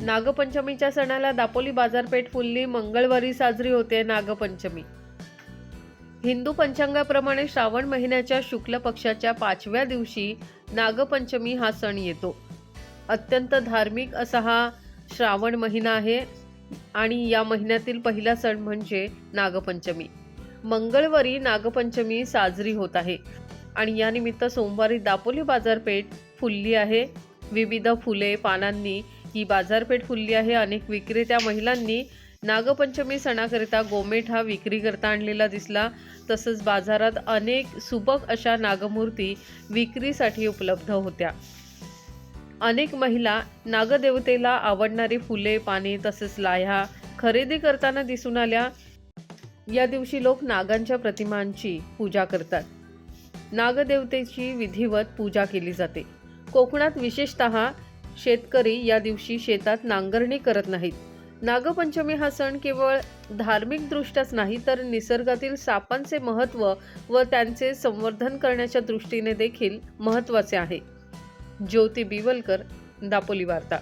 नागपंचमीच्या सणाला दापोली बाजारपेठ फुलली मंगळवारी साजरी होते नागपंचमी. हिंदू पंचांगाप्रमाणे श्रावण महिन्याच्या शुक्ल पक्षाच्या पाचव्या दिवशी नागपंचमी हा सण येतो. अत्यंत धार्मिक असा हा श्रावण महिना आहे आणि या महिन्यातील पहिला सण म्हणजे नागपंचमी. मंगळवारी नागपंचमी साजरी होत आहे आणि यानिमित्त सोमवारी दापोली बाजारपेठ फुलली आहे. विविध फुले पानांनी ही बाजारपेठ फुलली आहे. अनेक विक्रेत्या महिलांनी नागपंचमी सणाकरिता गोमेठ हा विक्री करता आणलेला दिसला. तसंच बाजारात अनेक सुबक अशा नागमूर्ती विक्रीसाठी उपलब्ध होत्या. अनेक महिला नागदेवतेला आवडणारी फुले पाने तसेच लाह्या खरेदी करताना दिसून आल्या. या दिवशी लोक नागांच्या प्रतिमांची पूजा करतात. नागदेवतेची विधिवत पूजा केली जाते. कोकणात विशेषतः शेतकरी या दिवशी शेतात नांगरणी करत नाहीत. नागपंचमी हा सण केवळ धार्मिकदृष्ट्याच नाही तर निसर्गातील सापांचे महत्त्व व त्यांचे संवर्धन करण्याच्या दृष्टीने देखील महत्त्वाचे आहे. ज्योती बिवलकर दापोली वार्ता.